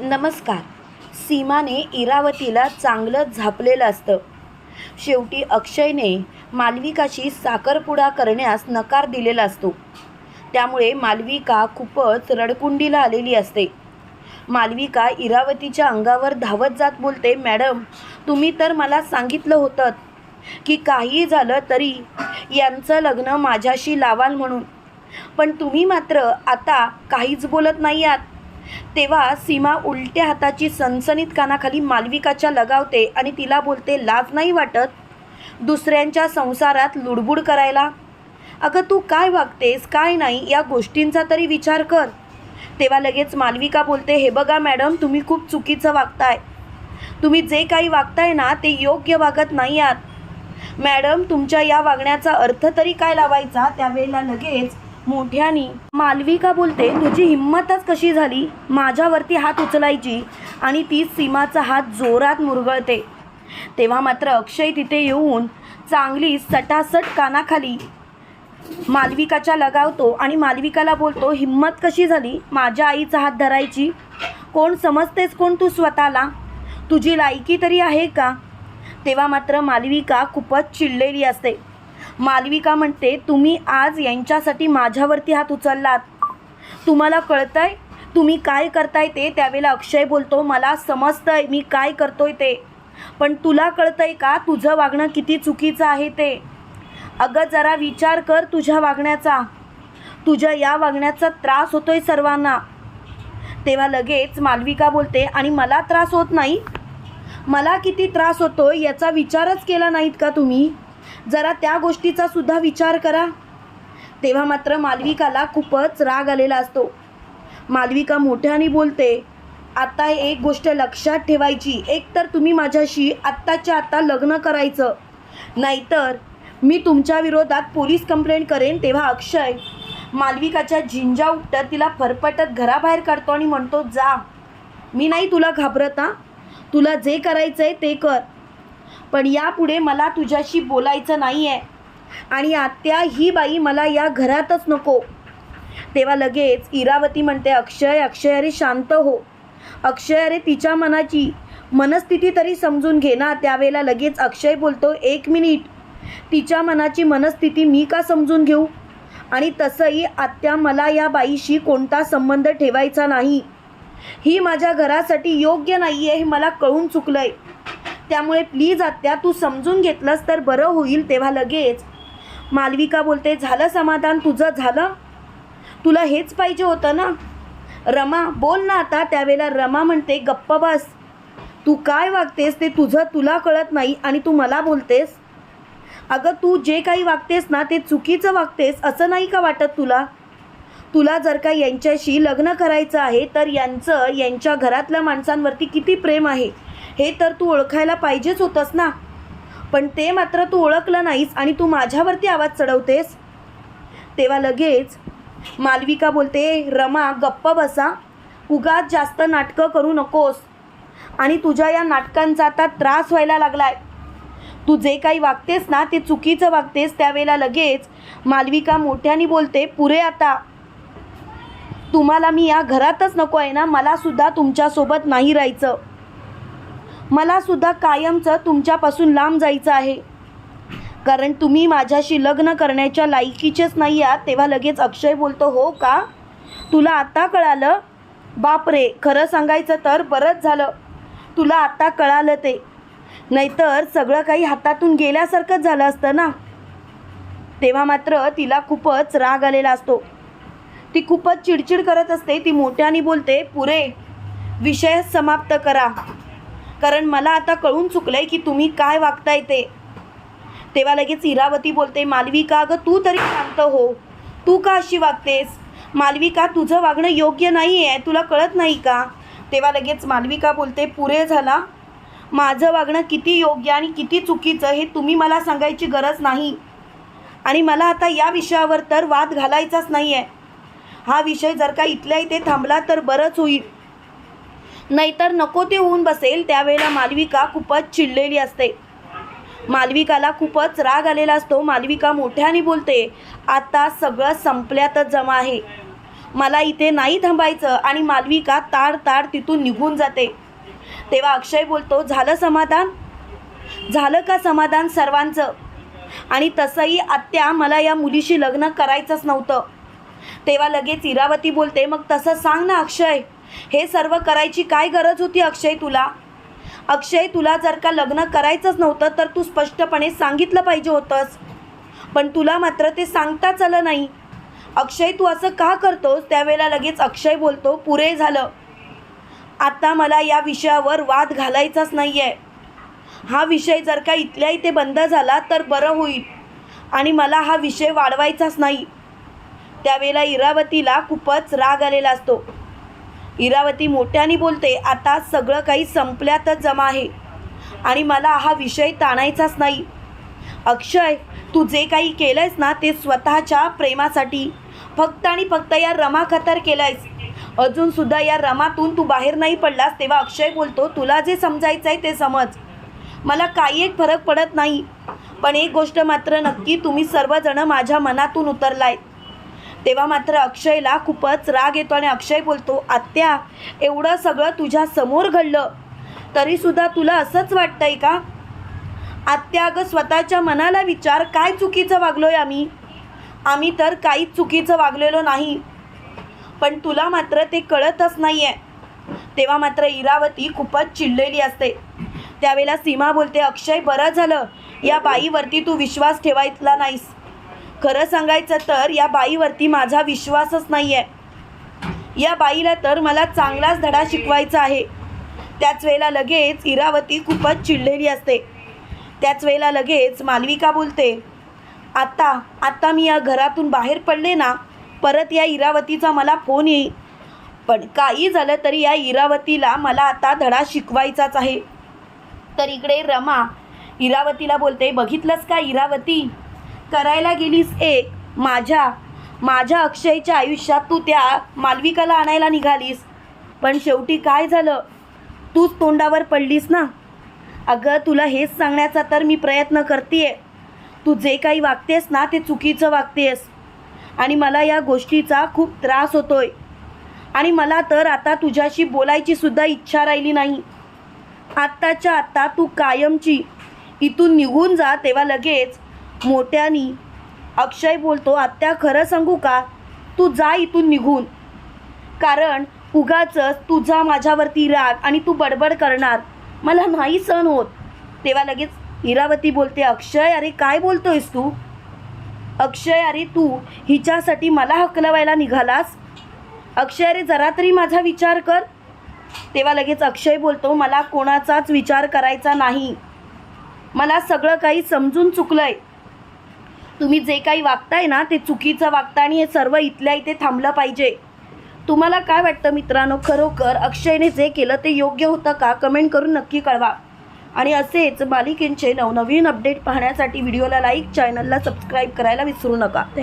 नमस्कार. सीमाने इरावतीला चांगलं झापलेलं असतं. शेवटी अक्षयने मालविकाशी साखरपुडा करण्यास नकार दिलेला असतो. त्यामुळे मालविका खूपच रडकुंडीला आलेली असते. मालविका इरावतीच्या अंगावर धावत जात बोलते मॅडम तुम्ही तर मला सांगितलं होतं की काही झालं तरी यांचं लग्न माझ्याशी लावाल म्हणून. पण तुम्ही मात्र आता काहीच बोलत नाही आहात. तेव्हा सीमा उलट्या हाताची सनसनीत कानाखाली मालविकाच्या लगावते आणि तिला बोलते लाज नाही वाटत? दुसऱ्यांच्या संसारात लुडबुड करायला? अगं तू काय वागतेस काय नाही या गोष्टींचा तरी विचार कर. तेव्हा लगेच मालविका बोलते हे बघा मॅडम तुम्ही खूप चुकीचं वागताय. तुम्ही जे काही वागताय ना ते योग्य वागत नाही आहात. मॅडम तुमच्या या वागण्याचा अर्थ तरी काय लावायचा? त्यावेळेला लगेच मोठ्यानी. मालविका बोलते तुझी हिंमतच कशी झाली? माझ्यावरती हात उचलायची आणि ती सीमाचा हात जोरात मुरगळते. तेव्हा मात्र अक्षय तिथे येऊन चांगली सटासट कानाखाली मालविकाच्या लगावतो आणि मालविकाला बोलतो हिंमत कशी झाली? माझ्या आईचा हात धरायची? कोण समजतेस कोण तू स्वतःला? तुझी लायकी तरी आहे का? तेव्हा मात्र मालविका खूपच चिडलेली असते. मालविका म्हणते तुम्ही आज यांच्यासाठी माझ्यावरती हात उचललात. तुम्हाला कळतंय? तुम्ही काय करताय ते? त्यावेळेला अक्षय बोलतो मला समजतंय मी काय करतोय ते. पण तुला कळतंय का? तुझं वागणं किती चुकीचं आहे ते? अगं जरा विचार कर तुझ्या वागण्याचा. तुझ्या या वागण्याचा त्रास होतोय सर्वांना. तेव्हा लगेच मालविका बोलते आणि मला त्रास होत नाही? मला किती त्रास होतोय? याचा विचारच केला नाहीत का तुम्ही? जरा त्या गोष्टीचा सुद्धा विचार करा. तेव्हा मात्र मालविकाला खूपच राग आलेला असतो. मालविका मोठ्याने बोलते आता एक गोष्ट लक्षात ठेवायची. एक तर तुम्ही माझ्याशी आत्ताच्या आत्ता लग्न करायचं. नाहीतर मी तुमच्या विरोधात पोलीस कंप्लेंट करेन. तेव्हा अक्षय मालविकाच्या झिंजा उपटत तिला फरफटत घराबाहेर काढतो आणि म्हणतो जा. मी नाही तुला घाबरत तुला जे करायचं आहे ते कर. पण यापुढे मला तुझ्याशी बोलायचं नाही आहे आणि आत्या ही बाई मला या घरातच नको. तेव्हा लगेच इरावती म्हणते अक्षय अक्षय अरे शांत हो. अक्षय अरे तिच्या मनाची मनस्थिती तरी समजून घे ना. त्यावेळेला लगेच अक्षय बोलतो एक मिनिट. तिच्या मनाची मनस्थिती मी का समजून घेऊ? आणि तसंही आत्या मला या बाईशी कोणता संबंध ठेवायचा नाही. ही माझ्या घरासाठी योग्य नाही आहे हे मला कळून चुकलं आहे त्यामुळे प्लीज आत्या तू समजून घेतलंस तर बरं होईल तेव्हा लगेच. मालविका बोलते झालं समाधान तुझं झालं? तुला हेच पाहिजे होतं ना? रमा बोल ना आता. त्यावेळेला रमा म्हणते गप्प बस. तू काय वागतेस ते तुझं तुला कळत नाही आणि तू मला बोलतेस. अगं तू जे काही वागतेस ना ते चुकीचं वागतेस असं नाही का वाटत तुला? तुला जर का यांच्याशी लग्न करायचं आहे तर यांचं यांच्या घरातल्या माणसांवरती किती प्रेम आहे? हे तर तू ओळखायला पाहिजेच होतंस ना. पण ते मात्र तू ओळखलं नाहीस आणि तू माझ्यावरती आवाज चढवतेस. तेव्हा लगेच मालविका बोलते रमा गप्प बसा. उगाच जास्त नाटकं करू नकोस. आणि तुझ्या या नाटकांचा आता त्रास व्हायला लागलाय. तू जे काही वागतेस ना ते चुकीचं वागतेस. त्यावेळेला लगेच मालविका मोठ्याने बोलते पुरे आता. तुम्हाला मी या घरातच नको आहे ना मलासुद्धा तुमच्यासोबत नाही राहायचं. मला सुद्धा कायमचं तुमच्यापासून लांब जायचं आहे. कारण तुम्ही माझ्याशी लग्न करण्याच्या लायकीचेच नाही आहात तेव्हा लगेच अक्षय बोलतो हो का? तुला आत्ता कळालं? बापरे खरं सांगायचं तर बरंच झालं. तुला आत्ता कळालं ते. नाहीतर सगळं काही हातातून गेल्यासारखंच झालं असतं ना? तेव्हा मात्र तिला खूपच राग आलेला असतो. ती खूपच चिडचिड करत असते ती मोठ्याने बोलते पुरे विषय समाप्त करा. कारण मला आता कळून चुकलं आहे की तुम्ही काय वागताय ते. तेव्हा लगेच इरावती बोलते मालविका अगं तू तरी शांत हो. तू का अशी वागतेस? मालविका तुझं वागणं योग्य नाही आहे तुला कळत नाही का? तेव्हा लगेच मालविका बोलते पुरे झाला. माझं वागणं किती योग्य आणि किती चुकीचं हे तुम्ही मला सांगायची गरज नाही. आणि मला आता या विषयावर तर वाद घालायचाच नाही आहे हा विषय जर का इथल्या इथे थांबला तर बरंच होईल. नाहीतर नको ते होऊन बसेल त्यावेळेला मालविका खूपच चिडलेली असते. मालविकाला खूपच राग आलेला असतो. मालविका मोठ्याने बोलते आता सगळं संपल्यातच जमा आहे. मला इथे नाही थांबायचं. आणि मालविका ताड ताड तिथून निघून जाते. तेव्हा अक्षय बोलतो झालं समाधान? झालं का समाधान सर्वांचं? आणि तसंही आत्या मला या मुलीशी लग्न करायचंच नव्हतं. तेव्हा लगेच इरावती बोलते मग तसं सांग ना अक्षय. हे सर्व करायची काय गरज होती अक्षय तुला? अक्षय तुला जर का लग्न करायचंच नव्हतं तर तू स्पष्टपणे सांगितलं पाहिजे होतंस. पण तुला मात्र ते सांगताच आलं नाही. अक्षय तू असं का करतोस? त्यावेळेला लगेच अक्षय बोलतो पुरे झालं. आता मला या विषयावर वाद घालायचाच नाही आहे हा विषय जर का इथल्या इथे बंद झाला तर बरं होईल. आणि मला हा विषय वाढवायचाच नाही. त्यावेळेला इरावतीला खूपच राग आलेला असतो. इरावती मोठ्याने बोलते आता सगळं काही संपल्यातच जमा आहे. आणि मला हा विषय ताणायचाच नाही. अक्षय तू जे काही केलंयस ना ते स्वतःच्या प्रेमासाठी. फक्त आणि फक्त या रमा खतर केलंयस. अजूनसुद्धा या रमातून तू बाहेर नाही पडलास तेव्हा अक्षय बोलतो तुला जे समजायचं आहे ते समज. मला काही एक फरक पडत नाही. पण एक गोष्ट मात्र नक्की तुम्ही सर्वजण माझ्या मनातून उतरलाय तेव्हा मात्र अक्षयला खूपच राग येतो आणि अक्षय बोलतो आत्या एवढं सगळं तुझ्या समोर घडलं. तरीसुद्धा तुला असंच वाटतंय का? आत्या अगं स्वतःच्या मनाला विचार काय चुकीचं वागलोय आम्ही? आम्ही तर काहीच चुकीचं वागलेलो नाही. पण तुला मात्र ते कळतच नाही आहे तेव्हा मात्र इरावती खूपच चिडलेली असते. त्यावेळेला सीमा बोलते अक्षय बरं झालं. या बाईवरती तू विश्वास ठेवायला नाहीस. खरं सांगायचं तर या बाईवरती माझा विश्वासच नाही आहे या बाईला तर मला चांगलाच धडा शिकवायचा आहे. त्याच वेळेला लगेच इरावती खूपच चिडलेली असते. त्याच वेळेला लगेच मालविका बोलते आत्ता आत्ता मी या घरातून बाहेर पडले ना परत या इरावतीचा मला फोन येईल. पण काही झालं तरी या इरावतीला मला आता धडा शिकवायचाच आहे. तर इकडे रमा इरावतीला बोलते बघितलंस का इरावती? करायला गेलीस एक माझ्या माझ्या अक्षयच्या आयुष्यात तू त्या मालविकाला आणायला निघालीस. पण शेवटी काय झालं? तूच तोंडावर पडलीस ना? अगं तुला हेच सांगण्याचा तर मी प्रयत्न करते तू जे काही वागतेस ना ते चुकीचं वागतेस. आणि मला या गोष्टीचा खूप त्रास होतोय. आणि मला तर आता तुझ्याशी बोलायची सुद्धा इच्छा राहिली नाही. आत्ताच्या आत्ता तू कायमची इथून निघून जा तेव्हा लगेच मोठ्यानी अक्षय बोलतो आत्या खरं सांगू का? तू जा इथून निघून. कारण उगाच तुझा माझ्यावरती राग आणि तू बडबड करणार. मला नाही सण होत. तेव्हा लगेच इरावती बोलते अक्षय अरे काय बोलतोयस तू? अक्षय अरे तू हिच्यासाठी मला हकलवायला निघालास? अक्षय अरे जरा तरी माझा विचार कर. तेव्हा लगेच अक्षय बोलतो मला कोणाचाच विचार करायचा नाही. मला सगळं काही समजून चुकलंय. तुम्ही जे काही वागताय ना ते चुकीचं वागता आणि हे सर्व इथल्या इथे थांबलं पाहिजे. तुम्हाला काय वाटतं मित्रांनो? खरोखर अक्षयने जे केलं ते योग्य होतं का? कमेंट करून नक्की कळवा. आणि असेच मालिकेंचे नवनवीन अपडेट पाहण्यासाठी व्हिडिओला लाईक चॅनलला सबस्क्राईब करायला विसरू नका. थँक्यू